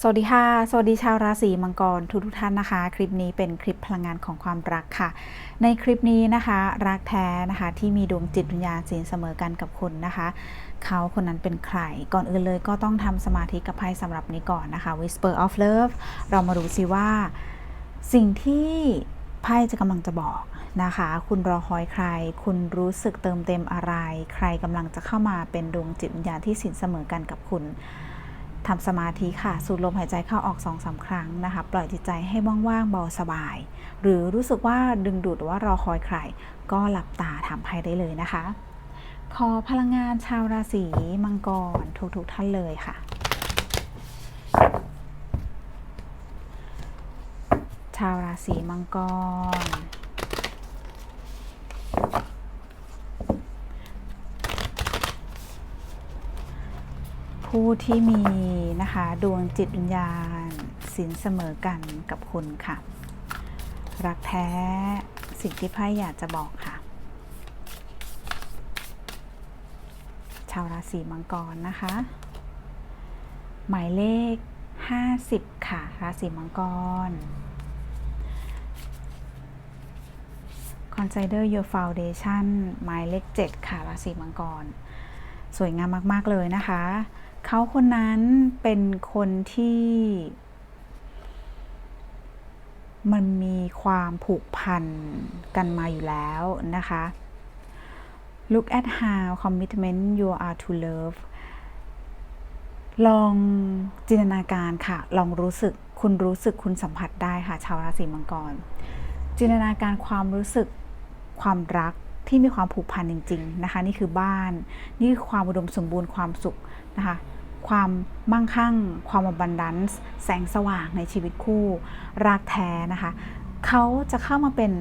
สวัสดีค่ะ สวัสดีชาวราศีมังกรทุกทุกท่านนะคะ คลิปนี้เป็นคลิปพลังงานของความรักค่ะ ในคลิปนี้นะคะ รักแท้นะคะที่มีดวงจิตวิญญาณสินเสมอกันกับคุณนะคะ เขาคนนั้นเป็นใคร ก่อนอื่นเลยก็ต้องทำสมาธิกับไพ่สำหรับนี้ก่อนนะคะ Whisper of Love เรามาดูซิว่า สิ่งที่ไพ่จะกำลังจะบอกนะคะ คุณรอคอยใคร คุณรู้สึกเติมเต็มอะไร ใครกำลังจะเข้ามาเป็นดวงจิตวิญญาณที่สินเสมอกันกับคุณ ทำสมาธิค่ะ สูดลมหายใจเข้าออก2อสาครั้งนะคะ ปล่อยจิตใจให้ว่างๆเบาสบาย หรือรู้สึกว่าดึงดูดหรือว่ารอคอยใคร ก็หลับตาถามไพ่ได้เลยนะคะ ขอพลังงานชาวราศีมังกรทุกๆท่านเลยค่ะ ชาวราศีมังกร ผู้ที่มีนะคะดวงจิตวิญญาณสินเสมอกันกับคุณค่ะ รักแท้สิ่งที่ไพ่อยากจะบอกค่ะ ชาวราศีมังกรนะคะ หมายเลข 50 ค่ะ ราศีมังกร Consider your foundation หมายเลข 7 ค่ะ ราศีมังกร สวยงามมาก ๆ เลยนะคะ เขาคนนั้นเป็นคนที่มันมีความผูกพันกันมาอยู่แล้วนะคะ Look at how commitment you are to love ลองจินตนาการค่ะ ลองรู้สึก คุณรู้สึกคุณสัมผัสได้ค่ะ ชาวราศีมังกร จินตนาการความรู้สึกความรักที่มีความผูกพันจริง ๆ นะคะ นี่คือบ้าน นี่คือความอุดมสมบูรณ์ความสุขนะคะ ความมั่งคั่ง ความอบันดันซ์แสงสว่างในชีวิตคู่ รักแท้นะคะ เขาจะเข้ามาเป็น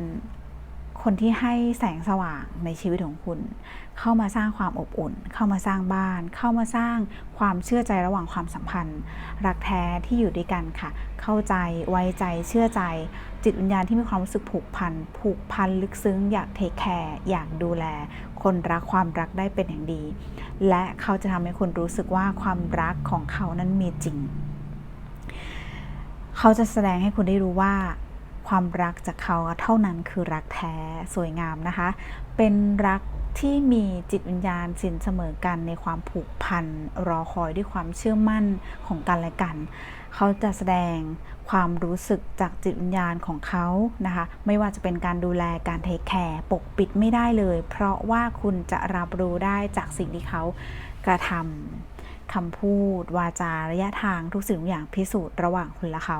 คนที่ให้แสงสว่างในชีวิตของคุณ เข้ามาสร้างความอบอุ่น เข้ามาสร้างบ้าน เข้ามาสร้างความเชื่อใจระหว่างความสัมพันธ์ รักแท้ที่อยู่ด้วยกันค่ะ เข้าใจไว้ใจเชื่อใจ จิตวิญญาณที่มีความรู้สึกผูกพันผูกพันลึกซึ้ง อยากเทคแคร์อยากดูแล คนรักความรักได้เป็นอย่างดี และเขาจะทำให้คุณรู้สึกว่าความรักของเขานั้นมีจริง เขาจะแสดงให้คุณได้รู้ว่า ความรักจากเขาเท่านั้นคือรักแท้สวยงามนะคะ เป็นรักที่มีจิตวิญญาณสินเสมอกันในความผูกพัน รอคอยด้วยความเชื่อมั่นของกันและกัน เขาจะแสดงความรู้สึกจากจิตวิญญาณของเขานะคะ ไม่ว่าจะเป็นการดูแลการเทคแคร์ปกปิดไม่ได้เลย เพราะว่าคุณจะรับรู้ได้จากสิ่งที่เขากระทำคำพูด วาจาระยะทางทุกสิ่งทุกอย่างพิสูจน์ระหว่างคุณและเขา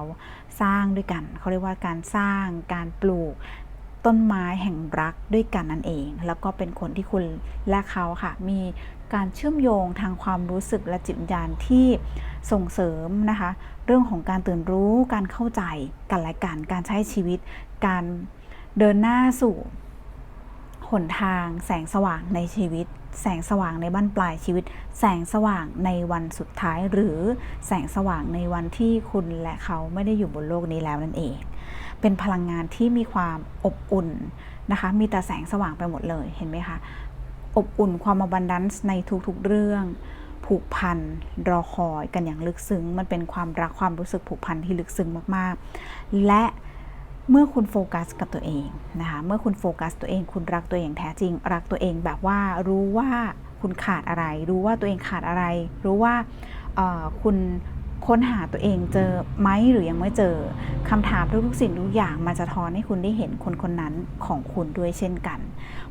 สร้างด้วยกัน เขาเรียกว่าการสร้างการปลูกต้นไม้แห่งรักด้วยกันนั่นเอง แล้วก็เป็นคนที่คุณและเขาค่ะ มีการเชื่อมโยงทางความรู้สึกและจิตวิญญาณที่ส่งเสริมนะคะ เรื่องของการตื่นรู้การเข้าใจกันและกันการใช้ชีวิต การเดินหน้าสู่หนทางแสงสว่างในชีวิต แสงสว่างในบั้นปลายชีวิต แสงสว่างในวันสุดท้าย หรือแสงสว่างในวันที่คุณและเขาไม่ได้อยู่บนโลกนี้แล้วนั่นเอง เป็นพลังงานที่มีความอบอุ่นนะคะ มีแต่แสงสว่างไปหมดเลยเห็นไหมคะอบอุ่นความอบันดันซ์ในทุกๆเรื่อง ผูกพันรอคอยกันอย่างลึกซึ้ง มันเป็นความรักความรู้สึกผูกพันที่ลึกซึ้งมากๆ และ เมื่อคุณโฟกัสกับตัวเองนะคะเมื่อคุณโฟกัสตัวเอง คุณรักตัวเองแท้จริง รักตัวเองแบบว่ารู้ว่าคุณขาดอะไร รู้ว่าตัวเองขาดอะไร รู้ว่าคุณค้นหาตัวเองเจอไหมหรือยังไม่เจอคำถามทุกๆสิ่งทุกอย่างมันจะทอนให้คุณได้เห็นคนคนนั้นของคุณด้วยเช่นกัน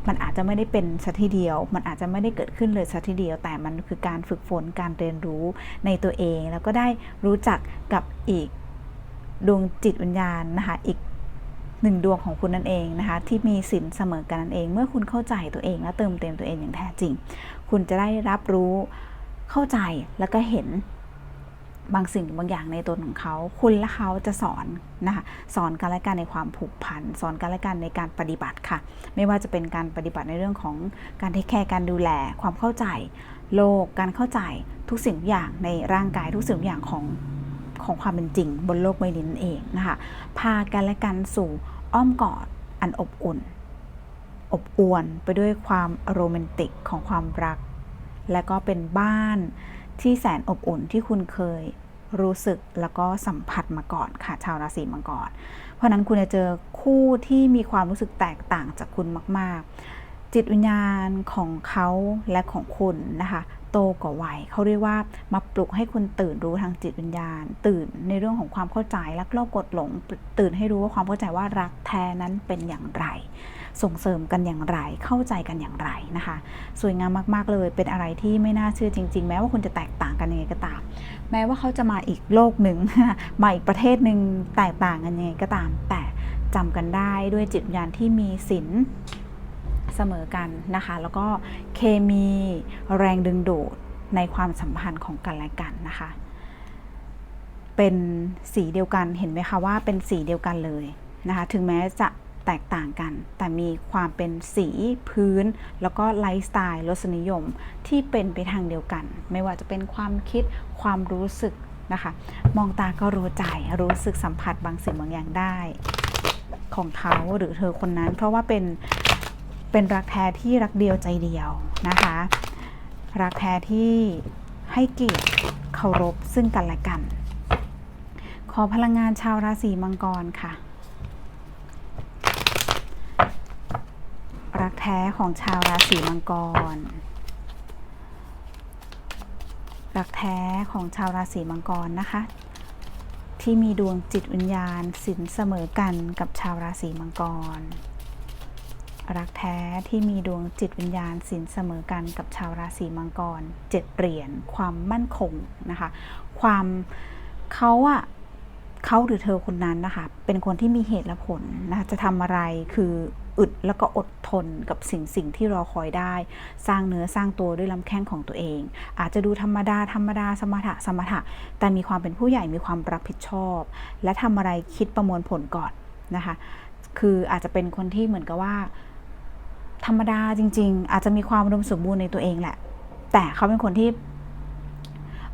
มันอาจจะไม่ได้เป็นสัทีเดียว มันอาจจะไม่ได้เกิดขึ้นเลยสัทีเดียว แต่มันคือการฝึกฝนการเรียนรู้ในตัวเอง แล้วก็ได้รู้จักกับอีกดวงจิตวิญญาณนะคะอีก หนึ่งดวงของคุณนั่นเองนะคะที่มีสินเสมอกันนั่นเอง เมื่อคุณเข้าใจตัวเองและเติมเต็มตัวเองอย่างแท้จริง คุณจะได้รับรู้เข้าใจแล้วก็เห็นบางสิ่งบางอย่างในตัวของเขา คุณและเขาจะสอนนะคะสอนกันและกันในความผูกพัน สอนกันและกันในการปฏิบัติค่ะ ไม่ว่าจะเป็นการปฏิบัติในเรื่องของการเทคแคร์การดูแล ความเข้าใจ โลก การเข้าใจทุกสิ่งทุกอย่างในร่างกายทุกสิ่งทุกอย่างของของความเป็นจริง บนโลกใบนี้นั่นเองนะคะ พากันและกันสู่ อ้อมกอดอันอบอุ่น อบอวลไปด้วยความโรแมนติกของความรัก และก็เป็นบ้านที่แสนอบอุ่นที่คุณเคยรู้สึกแล้วก็สัมผัสมาก่อนค่ะชาวราศีมังกร เพราะฉะนั้นคุณจะเจอคู่ที่มีความรู้สึกแตกต่างจากคุณมาก ๆ จิตวิญญาณของเขาและของคุณนะคะ โตกว่าวัยเขาเรียกว่ามาปลุกให้คุณตื่นรู้ทางจิตวิญญาณ ตื่นในเรื่องของความเข้าใจรักโลภกดหลง ตื่นให้รู้ว่าความเข้าใจว่ารักแท้นั้นเป็นอย่างไร ส่งเสริมกันอย่างไรเข้าใจกันอย่างไรนะคะ สวยงามมากๆเลยเป็นอะไรที่ไม่น่าเชื่อจริง ๆ แม้ว่าคุณจะแตกต่างกันยังไงก็ตาม แม้ว่าเขาจะมาอีกโลกหนึ่งมาอีกประเทศหนึ่งแตกต่างกันยังไงก็ตาม แต่จำกันได้ด้วยจิตวิญญาณที่มีศีล เสมอกันนะคะ แล้วก็เคมีแรงดึงดูดในความสัมพันธ์ของกันและกันนะคะ เป็นสีเดียวกันเห็นไหมคะว่าเป็นสีเดียวกันเลยนะคะ ถึงแม้จะแตกต่างกัน แต่มีความเป็นสีพื้น แล้วก็ไลฟ์สไตล์รสนิยมที่เป็นไปทางเดียวกัน ไม่ว่าจะเป็นความคิดความรู้สึกนะคะ มองตาก็รู้ใจรู้สึกสัมผัสบางสิ่งบางอย่างได้ ของเขาหรือเธอคนนั้น เพราะว่าเป็น เป็นรักแท้ที่รักเดียวใจเดียวนะคะ รักแท้ที่ให้เกียรติเคารพซึ่งกันและกัน ขอพลังงานชาวราศีมังกรค่ะ รักแท้ของชาวราศีมังกร รักแท้ของชาวราศีมังกรนะคะ ที่มีดวงจิตวิญญาณสินเสมอกันกับชาวราศีมังกร รักแท้ที่มีดวงจิตวิญญาณสินเสมอกันกับชาวราศีมังกรเจ็ดเหรียญความมั่นคงนะคะ ความเขาอะเขาหรือเธอคนนั้นนะคะ เป็นคนที่มีเหตุและผลนะคะจะทำอะไรคืออึดแล้วก็อดทนกับสิ่งสิ่งที่รอคอยได้ สร้างเนื้อสร้างตัวด้วยลำแข้งของตัวเอง อาจจะดูธรรมดาธรรมดาสมถะสมถะ แต่มีความเป็นผู้ใหญ่มีความรับผิดชอบ และทำอะไรคิดประมวลผลก่อนนะคะ คืออาจจะเป็นคนที่เหมือนกับว่า ธรรมดาจริง ๆ อาจจะมีความอุมสมบูรณ์ในตัวเองแหละ แต่เขาเป็นคนที่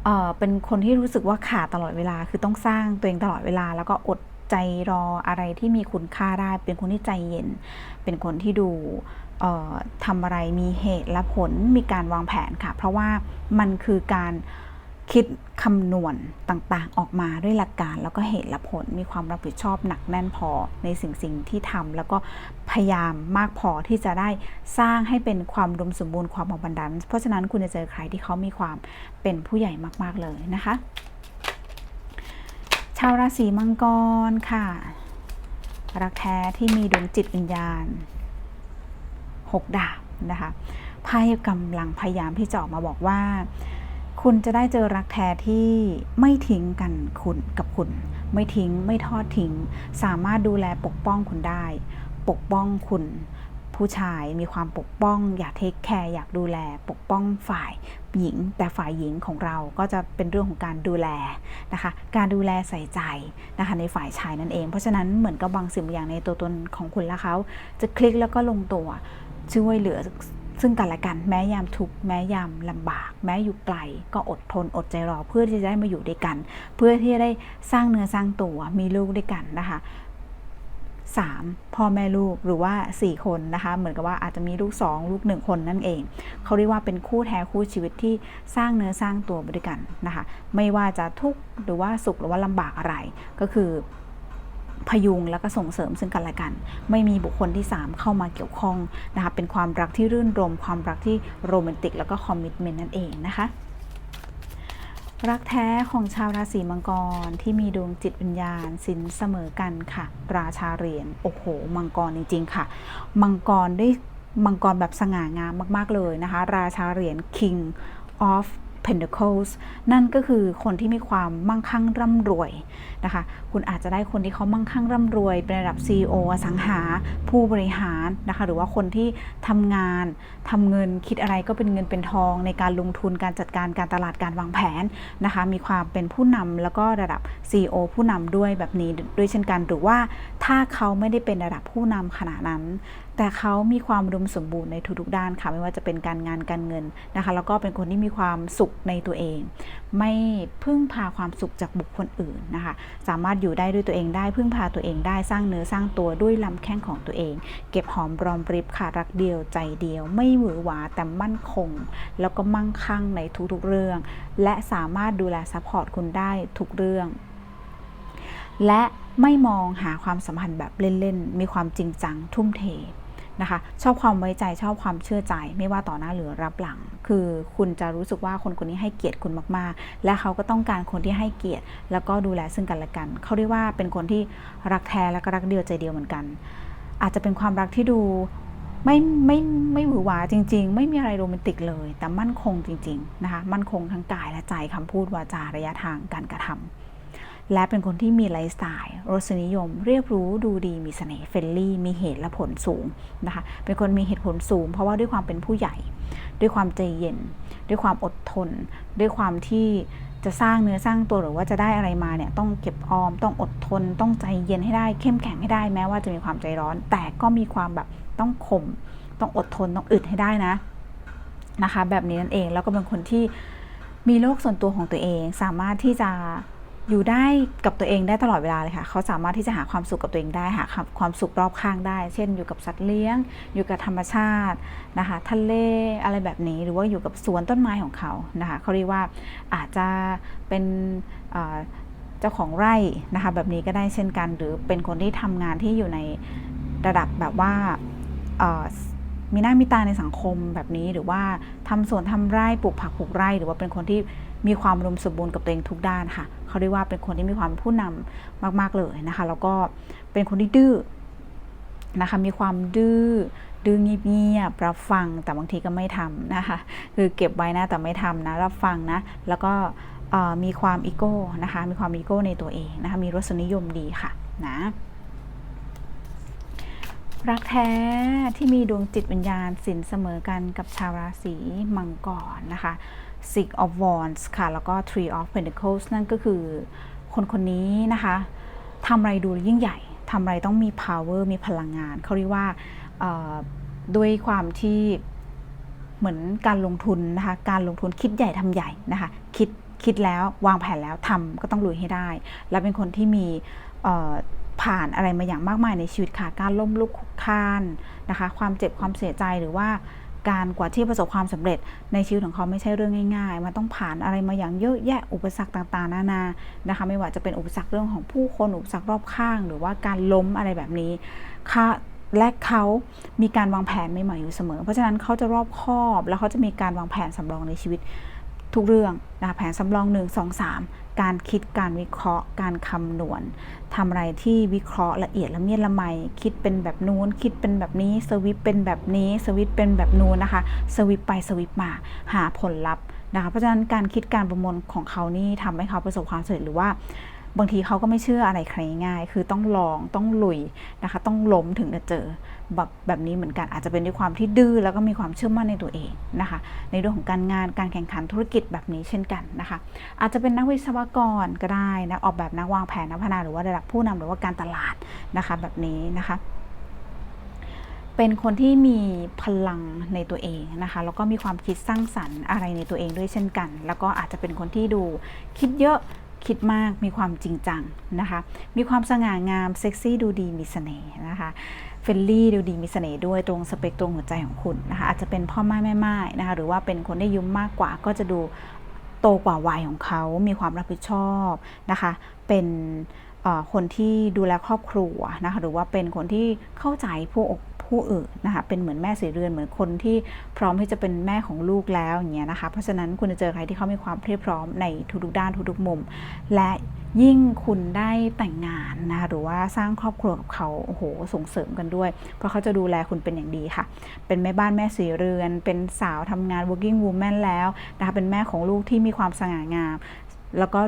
เอ่อเป็นคนที่รู้สึกว่าขาดตลอดเวลา คือต้องสร้างตัวเองตลอดเวลา แล้วก็อดใจรออะไรที่มีคุณค่าได้ เป็นคนที่ใจเย็น เป็นคนที่ดูเอ่อทำอะไรมีเหตุและผล มีการวางแผนค่ะ เพราะว่ามันคือการ คิดคำนวณต่างๆ ออกมาด้วยหลักการ แล้วก็เหตุและผลมีความรับผิดชอบหนักแน่นพอในสิ่งสิ่งที่ทำแล้วก็พยายามมากพอที่จะได้สร้างให้เป็นความอุดมสมบูรณ์ความอบันดันเพราะฉะนั้นคุณจะเจอใครที่เขามีความเป็นผู้ใหญ่มากๆเลยนะคะ ชาวราศีมังกรค่ะ รักแท้ที่มีดวงจิตวิญญาณหกดาบนะคะไพ่กำลังพยายามที่จะออกมาบอกว่า คุณจะได้เจอรักแท้ที่ไม่ทิ้งกันคุณกับคุณ ไม่ทิ้งไม่ทอดทิ้ง สามารถดูแลปกป้องคุณได้ ปกป้องคุณ ผู้ชายมีความปกป้อง อยากเทคแคร์อยากดูแลปกป้องฝ่ายหญิง แต่ฝ่ายหญิงของเราก็จะเป็นเรื่องของการดูแลนะคะ การดูแลใส่ใจนะคะในฝ่ายชายนั่นเอง เพราะฉะนั้นเหมือนกับบางสิ่งบางอย่างในตัวตนของคุณและเขาจะคลิกแล้วก็ลงตัวช่วยเหลือ ซึ่งกันและกันแม้ยามทุกข์แม้ยามลำบาก แม้อยู่ไกลก็อดทนอดใจรอเพื่อที่จะได้มาอยู่ด้วยกัน เพื่อที่จะได้สร้างเนื้อสร้างตัวมีลูกด้วยกันนะคะ 3. พ่อแม่ลูกหรือว่า 4 คนนะคะ เหมือนกับว่าอาจจะมีลูก 2 ลูก 1 คนนั่นเอง เขาเรียกว่าเป็นคู่แท้คู่ชีวิตที่สร้างเนื้อสร้างตัวด้วยกันนะคะ ไม่ว่าจะทุกข์หรือว่าสุขหรือว่าลำบากอะไร ก็คือ พยุงแล้วก็ส่งเสริมซึ่งกันและกัน ไม่มีบุคคลที่ 3 เข้ามาเกี่ยวข้องนะคะเป็นความรักที่รื่นรม ความรักที่โรแมนติก แล้วก็คอมมิชเมนต์นั่นเองนะคะรักแท้ของชาวราศีมังกรที่มีดวงจิตวิญญาณสินเสมอกันค่ะ ราชาเหรียญโอ้โห มังกรจริงๆค่ะ มังกรได้มังกรแบบสง่างามมาก ๆ เลยนะคะ ราชาเหรียญ King of Pentacles นั่นก็คือคนที่มีความมั่งคั่งร่ำรวยนะคะ คุณอาจจะได้คนที่เขามั่งคั่งร่ำรวยเป็นระดับ CEO อสังหา ผู้บริหารนะคะ หรือว่าคนที่ทำงานทำเงินคิดอะไรก็เป็นเงินเป็นทอง ในการลงทุนการจัดการการตลาดการวางแผนนะคะ มีความเป็นผู้นำแล้วก็ระดับ CEO ผู้นำด้วยแบบนี้ด้วยเช่นกัน หรือว่าถ้าเขาไม่ได้เป็นระดับผู้นำขนาดนั้นแต่เขามีความอุมสมบูรณ์ในทุกๆด้านค่ะไม่ว่าจะเป็นการงานการเงินนะคะ แล้วก็เป็นคนที่มีความสุขในตัวเอง ไม่พึ่งพาความสุขจากบุคคลอื่นนะคะ สามารถอยู่ได้ด้วยตัวเองได้พึ่งพาตัวเองได้สร้างเนื้อสร้างตัวด้วยลำแข้งของตัวเอง เก็บหอมรอมริบค่ะรักเดียวใจเดียว ไม่หวือหวาแต่มั่นคง แล้วก็มั่งคั่งในทุกๆเรื่อง และสามารถดูแลซัพพอร์ตคุณได้ทุกเรื่องและไม่มองหาความสัมพันธ์แบบเล่น ๆ มีความจริงจังทุ่มเท นะคะ ชอบความไว้ใจชอบความเชื่อใจ ไม่ว่าต่อหน้าหรือรับหลัง คือคุณจะรู้สึกว่าคนคนนี้ให้เกียรติคุณมากๆ และเขาก็ต้องการคนที่ให้เกียรติ แล้วก็ดูแลซึ่งกันและกัน เขาเรียกว่าเป็นคนที่รักแท้และก็รักเดียวใจเดียวเหมือนกัน อาจจะเป็นความรักที่ดูไม่ไม่ไม่หวือหวาจริง ๆ ไม่มีอะไรโรแมนติกเลย แต่มั่นคงจริง ๆ นะคะ มั่นคงทั้งกายและใจคำพูดวาจาระยะทางการกระทำ และเป็นคนที่มีไลฟ์สไตล์รสนิยม เรียบรู้ดูดีมีเสน่ห์เฟรนลี่ มีเหตุและผลสูงนะคะเป็นคนมีเหตุผลสูง เพราะว่าด้วยความเป็นผู้ใหญ่ ด้วยความใจเย็น ด้วยความอดทน ด้วยความที่จะสร้างเนื้อสร้างตัวหรือว่าจะได้อะไรมาเนี่ยต้องเก็บออม ต้องอดทน ต้องใจเย็นให้ได้ เข้มแข็งให้ได้แม้ว่าจะมีความใจร้อน แต่ก็มีความแบบต้องข่มต้องอดทนต้องอึดให้ได้นะนะคะ แบบนี้นั่นเองแล้วก็เป็นคนที่มีโลกส่วนตัวของตัวเอง สามารถที่จะ อยู่ได้กับตัวเองได้ตลอดเวลาเลยค่ะ เขาสามารถที่จะหาความสุขกับตัวเองได้หาความสุขรอบข้างได้ เช่น อยู่กับสัตว์เลี้ยง อยู่กับธรรมชาตินะคะ ทะเลอะไรแบบนี้ หรือว่าอยู่กับสวนต้นไม้ของเขานะคะ เขาเรียกว่าอาจจะเป็นเจ้าของไร่นะคะ แบบนี้ก็ได้เช่นกัน หรือเป็นคนที่ทำงานที่อยู่ในระดับแบบว่ามีหน้ามีตาในสังคมแบบนี้ หรือว่าทำสวนทำไร่ปลูกผักปลูกไร่ หรือว่าเป็นคนที่ มีความรวมสมบูรณ์กับตัวเองทุกด้านค่ะ เขาเรียกว่าเป็นคนที่มีความผู้นำมาก ๆเลยนะคะ แล้วก็เป็นคนที่ดื้อนะคะ มีความดื้อดื้อเงียบๆรับฟังแต่บางทีก็ไม่ทำนะคะ คือเก็บไว้นะแต่ไม่ทำนะรับฟังนะ แล้วก็มีความอีโก้นะคะ มีความอีโก้ในตัวเองนะคะ มีรสนิยมดีค่ะนะรักแท้ที่มีดวงจิตวิญญาณสินเสมอกันกับชาวราศีมังกรนะคะ Six of Wands ค่ะ แล้วก็ Three of Pentacles นั่นก็คือคนคนนี้นะคะทำอะไรดูยิ่งใหญ่ทำอะไรต้องมี power มีพลังงาน เขาเรียกว่าด้วยความที่เหมือนการลงทุนนะคะ การลงทุนคิดใหญ่ทำใหญ่นะคะ คิดคิดแล้ววางแผนแล้วทำก็ต้องลุยให้ได้ และเป็นคนที่มีผ่านอะไรมาอย่างมากมายในชีวิตค่ะ การล้มลุกคลุกคลานนะคะ ความเจ็บความเสียใจหรือว่า การกว่าที่ประสบความสำเร็จในชีวิตของเขาไม่ใช่เรื่องง่าย ๆ มันต้องผ่านอะไรมาอย่างเยอะแยะอุปสรรคต่างๆ นานานะคะ ไม่ว่าจะเป็นอุปสรรคเรื่องของผู้คนอุปสรรครอบข้าง หรือว่าการล้มอะไรแบบนี้ค่ะและเขามีการวางแผนใหม่ๆอยู่เสมอ เพราะฉะนั้นเขาจะรอบคอบ แล้วเขาจะมีการวางแผนสำรองในชีวิตทุกเรื่องนะคะแผนสำรอง 1 2 3 การคิดการวิเคราะห์ การคำนวณทำอะไรที่วิเคราะห์ละเอียดละเมียดละไม คิดเป็นแบบนู้น คิดเป็นแบบนี้ สวิปเป็นแบบนี้ สวิปเป็นแบบนู้นนะคะ สวิปไปสวิปมา หาผลลัพธ์นะคะ เพราะฉะนั้นการคิดการประมวลของเขานี่ทำให้เขาประสบความสำเร็จหรือว่าบางทีเขาก็ไม่เชื่ออะไรใครง่าย คือต้องลองต้องลุยนะคะ ต้องล้มถึงจะเจอ แบบแบบนี้เหมือนกันอาจจะเป็นด้วยความที่ดื้อแล้วก็มีความเชื่อมั่นในตัวเองนะคะ ในเรื่องของการงานการแข่งขันธุรกิจแบบนี้เช่นกันนะคะ อาจจะเป็นนักวิศวกรก็ได้นะออกแบบนักวางแผนนักพัฒนาหรือว่าระดับผู้นำหรือว่าการตลาดนะคะแบบนี้นะคะเป็นคนที่มีพลังในตัวเองนะคะแล้วก็มีความคิดสร้างสรรค์อะไรในตัวเองด้วยเช่นกัน แล้วก็อาจจะเป็นคนที่ดูคิดเยอะคิดมากมีความจริงจังนะคะ มีความสง่างามเซ็กซี่ดูดีมีเสน่ห์นะคะ เฟลลี่ดูดีมีเสน่ห์ด้วยตรงสเปคตรงหัวใจของคุณนะคะอาจจะเป็นพ่อแม่แม่ไม้นะคะหรือว่าเป็นคนได้ยุ่มมากกว่าก็จะดูโตกว่าวัยของเขา มีความรับผิดชอบนะคะ เป็นคนที่ดูแลครอบครัวนะคะ หรือว่าเป็นคนที่เข้าใจผู้อกผู้อื่นนะคะ เป็นเหมือนแม่สีเรือน เหมือนคนที่พร้อมที่จะเป็นแม่ของลูกแล้วอย่างเงี้ยนะคะ เพราะฉะนั้นคุณจะเจอใครที่เขามีความเพียบพร้อมในทุกๆด้านทุกๆมุม และ ยิ่งคุณได้แต่งงานนะคะหรือว่าสร้างครอบครัวกับเขาโอ้โหส่งเสริมกันด้วย เพราะเขาจะดูแลคุณเป็นอย่างดีค่ะ เป็นแม่บ้านแม่สีเรือน เป็นสาวทำงาน working woman แล้วนะคะเป็นแม่ของลูกที่มีความสง่างาม แล้วก็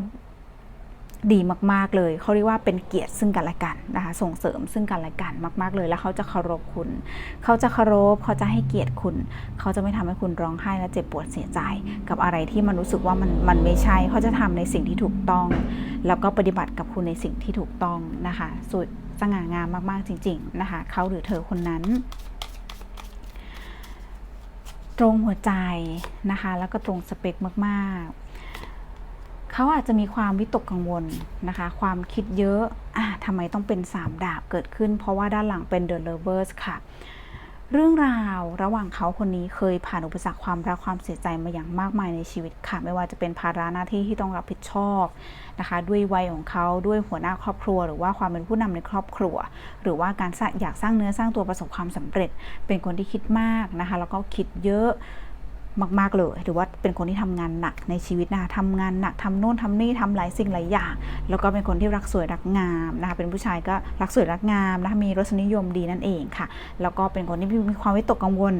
ดีมาก ๆ เลย เขาเรียกว่าเป็นเกียรติซึ่งกันและกันนะคะส่งเสริมซึ่งกันและกันมาก ๆ เลย แล้วเขาจะเคารพคุณ เขาจะเคารพเขาจะให้เกียรติคุณ เขาจะไม่ทำให้คุณร้องไห้และเจ็บปวดเสียใจ กับอะไรที่มันรู้สึกว่ามันมันไม่ใช่ เขาจะทำในสิ่งที่ถูกต้อง แล้วก็ปฏิบัติกับคุณในสิ่งที่ถูกต้องนะคะสุดสง่างามมากๆจริง ๆนะคะเขาหรือเธอคนนั้นตรงหัวใจนะคะ แล้วก็ตรงสเปคมาก ๆ เขาอาจจะมีความวิตกกังวลนะคะ ความคิดเยอะอะทำไมต้องเป็น 3 ดาบเกิดขึ้น เพราะว่าด้านหลังเป็น The Lovers ค่ะ เรื่องราวระหว่างเขาคนนี้เคยผ่านอุปสรรคความรักความเสียใจมาอย่างมากมายในชีวิตค่ะ ไม่ว่าจะเป็นภาระหน้าที่ที่ต้องรับผิดชอบนะคะ ด้วยวัยของเขาด้วยหัวหน้าครอบครัว หรือว่าความเป็นผู้นำในครอบครัว หรือว่าการอยากสร้างเนื้อสร้างตัวประสบความสำเร็จ เป็นคนที่คิดมากนะคะ แล้วก็คิดเยอะ มาก ๆ เลยหรือว่าเป็นคนที่ทำงานหนักในชีวิตนะคะทำงานหนักทำโน่นทำนี่ทำหลายสิ่งหลายอย่าง แล้วก็เป็นคนที่รักสวยรักงามนะคะเป็นผู้ชายก็รักสวยรักงามนะคะมีรสนิยมดีนั่นเองค่ะ แล้วก็เป็นคนที่มีความวิตกกังวล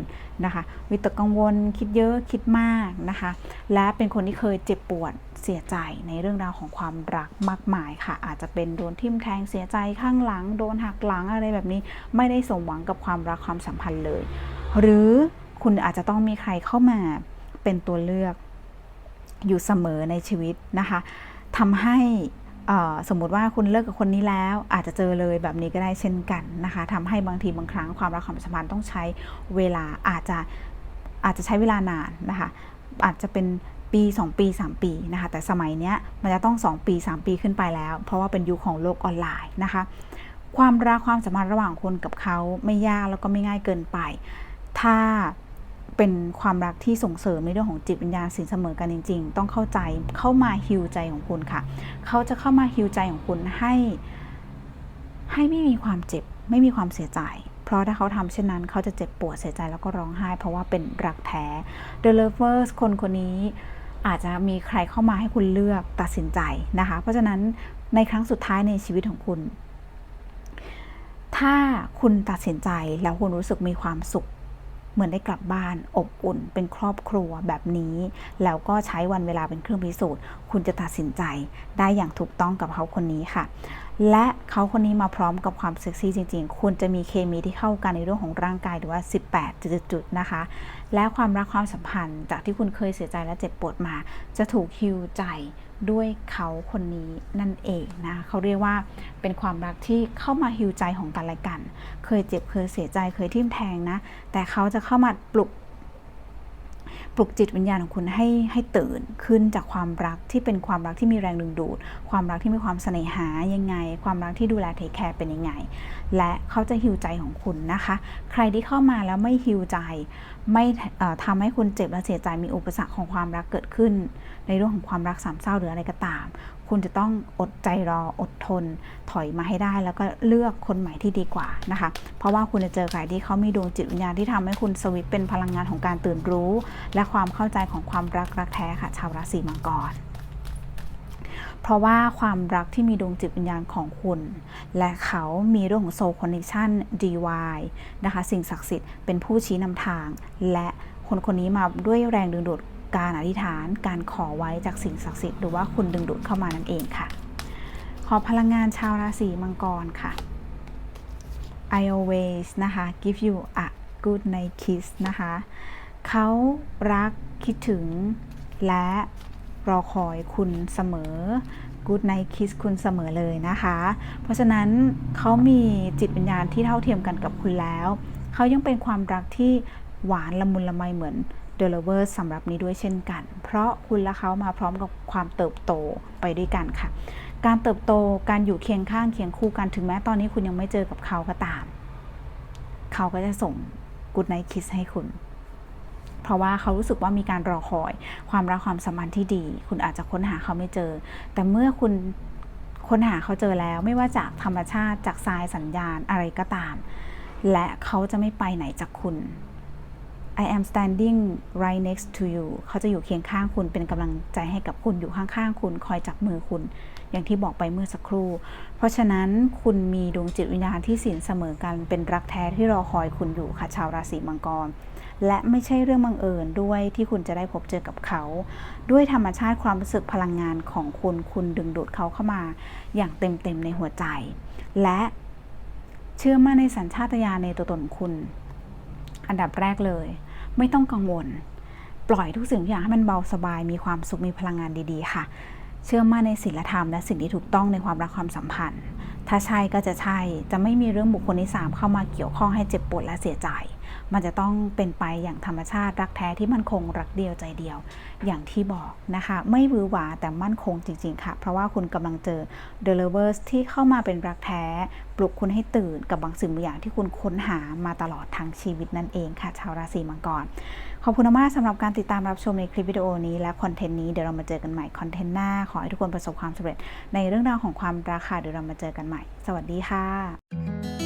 นะคะวิตกกังวลคิดเยอะคิดมากนะคะ และเป็นคนที่เคยเจ็บปวดเสียใจในเรื่องราวของความรักมากมายค่ะ อาจจะเป็นโดนทิ่มแทงเสียใจข้างหลัง โดนหักหลังอะไรแบบนี้ ไม่ได้สมหวังกับความรักความสัมพันธ์เลย หรือ คุณอาจจะต้องมีใครเข้ามาเป็นตัวเลือกอยู่เสมอในชีวิตนะคะทำให้สมมติว่าคุณเลิกกับคนนี้แล้ว อาจจะเจอเลยแบบนี้ก็ได้เช่นกันนะคะทำให้บางทีบางครั้งความรักความสัมพันธ์ต้องใช้เวลาอาจจะอาจจะใช้เวลานานนะคะอาจจะเป็นปี 2 ปี 3 ปีนะคะแต่สมัยนี้มันจะต้อง 2 ปี 3 ปีขึ้นไปแล้ว เพราะว่าเป็นยุคของโลกออนไลน์นะคะความรักความสัมพันธ์ระหว่างคนกับเขาไม่ยากแล้วก็ไม่ง่ายเกินไป ถ้า เป็นความรักที่ส่งเสริมในเรื่องของจิตวิญญาณสินเสมอกันจริง ๆ ต้องเข้าใจเข้ามาฮิวใจของคุณค่ะ เขาจะเข้ามาฮิวใจของคุณให้ ให้ไม่มีความเจ็บ ไม่มีความเสียใจ เพราะถ้าเขาทำเช่นนั้น เขาจะเจ็บปวดเสียใจแล้วก็ร้องไห้ เพราะว่าเป็นรักแท้ The Lovers คนคนนี้อาจจะมีใครเข้ามาให้คุณเลือกตัดสินใจนะคะ เพราะฉะนั้นในครั้งสุดท้ายในชีวิตของคุณ ถ้าคุณตัดสินใจแล้วคุณรู้สึกมีความสุข เหมือนได้กลับบ้านอบอุ่นเป็นครอบครัวแบบนี้ แล้วก็ใช้วันเวลาเป็นเครื่องพิสูจน์ คุณจะตัดสินใจได้อย่างถูกต้องกับเขาคนนี้ค่ะ และเขาคนนี้มาพร้อมกับความเซ็กซี่จริง ๆ คุณจะมีเคมีที่เข้ากันในเรื่องของร่างกายหรือว่า 18 จุดๆนะคะ และความรักความสัมพันธ์จากที่คุณเคยเสียใจและเจ็บปวดมา จะถูกฮิวใจ ด้วยเขาคนนี้นั่นเองนะเขาเรียกว่าเป็นความรักที่เข้ามาฮิวใจของกันและกัน เคยเจ็บเคยเสียใจเคยทิ่มแทงนะ แต่เขาจะเข้ามาปลุกปลุกจิตวิญญาณของคุณให้ให้ตื่นขึ้นจากความรักที่เป็นความรักที่มีแรงดึงดูด ความรักที่มีความเสน่หายังไง ความรักที่ดูแลเทคแคร์เป็นยังไง และเขาจะฮิวใจของคุณนะคะ ใครที่เข้ามาแล้วไม่ฮิวใจ ไม่ทำให้คุณเจ็บและเสียใจมีอุปสรรคของความรักเกิดขึ้น ในเรื่องของความรักสามเศร้าหรืออะไรก็ตาม คุณจะต้องอดใจรออดทน ถอยมาให้ได้ แล้วก็เลือกคนใหม่ที่ดีกว่านะคะ เพราะว่าคุณจะเจอใครที่เขามีดวงจิตวิญญาณที่ทำให้คุณสวิตเป็นพลังงานของการตื่นรู้ และความเข้าใจของความรักรักแท้ค่ะ ชาวราศีมังกรเพราะว่าความรักที่มีดวงจิตวิญญาณของคุณ และเขามีเรื่องของโซลคอนเนคชั่น DY นะคะ สิ่งศักดิ์สิทธิ์เป็นผู้ชี้นำทาง และคนคนนี้มาด้วยแรงดึงดูด การอธิษฐาน การขอไว้จากสิ่งศักดิ์สิทธิ์หรือว่าคุณดึงดูดเข้ามานั่นเองค่ะ ขอพลังงานชาวราศีมังกรค่ะ I always นะคะ give you a good night kiss นะคะเขารักคิดถึงและรอคอยคุณเสมอ Good night kiss คุณเสมอเลยนะคะ เพราะฉะนั้นเขามีจิตวิญญาณที่เท่าเทียมกันกับคุณแล้ว เขายังเป็นความรักที่หวานละมุนละไมเหมือน The Lovers สำหรับนี้ด้วยเช่นกัน เพราะคุณและเขามาพร้อมกับความเติบโตไปด้วยกันค่ะ การเติบโตการอยู่เคียงข้างเคียงคู่กันถึงแม้ตอนนี้คุณยังไม่เจอกับเขาก็ตาม เขาก็จะส่ง Good night kiss ให้คุณเพราะว่าเขารู้สึกว่ามีการรอคอย ความรักความสัมพันธ์ที่ดี คุณอาจจะค้นหาเขาไม่เจอ แต่เมื่อคุณค้นหาเขาเจอแล้ว ไม่ว่าจากธรรมชาติจากทรายสัญญาณอะไรก็ตาม และเขาจะไม่ไปไหนจากคุณ I am standing right next to you เขาจะอยู่เคียงข้างคุณเป็นกำลังใจให้กับคุณอยู่ข้างๆคุณคอยจับมือคุณ อย่างที่บอกไปเมื่อสักครู่ เพราะฉะนั้นคุณมีดวงจิตวิญญาณที่สินเสมอกันเป็นรักแท้ที่รอคอยคุณอยู่ค่ะชาวราศีมังกร และไม่ใช่เรื่องบังเอิญด้วยที่คุณจะได้พบเจอกับเขา ด้วยธรรมชาติความรู้สึกพลังงานของคุณคุณดึงดูดเขาเข้ามา อย่างเต็มๆในหัวใจ และเชื่อมั่นในสัญชาตญาณในตัวตนคุณ อันดับแรกเลย ไม่ต้องกังวล ปล่อยทุกสิ่งทุกอย่างให้มันเบาสบาย มีความสุข มีพลังงานดีๆ ค่ะ เชื่อมั่นในศีลธรรมและสิ่งที่ถูกต้องในความรักความสัมพันธ์ ถ้าใช่ก็จะใช่ จะไม่มีเรื่องบุคคลที่3เข้ามาเกี่ยวข้องให้เจ็บปวดและเสียใจ มันจะต้องเป็นไปอย่างธรรมชาติรักแท้ที่มั่นคงรักเดียวใจเดียว อย่างที่บอกนะคะ ไม่วือหวาแต่มั่นคงจริง ๆ ค่ะ เพราะว่าคุณกำลังเจอ The Lovers ที่เข้ามาเป็นรักแท้ ปลุกคุณให้ตื่นกับบางสิ่งบางอย่างที่คุณค้นหามาตลอดทั้งชีวิตนั่นเองค่ะ ชาวราศีมังกรขอบคุณมากสำหรับการติดตามรับชมในคลิปวิดีโอนี้และคอนเทนต์นี้เดี๋ยวเรามาเจอกันใหม่คอนเทนต์หน้า ขอให้ทุกคนประสบความสำเร็จในเรื่องราวของความรักค่ะเดี๋ยวเรามาเจอกันใหม่ สวัสดีค่ะ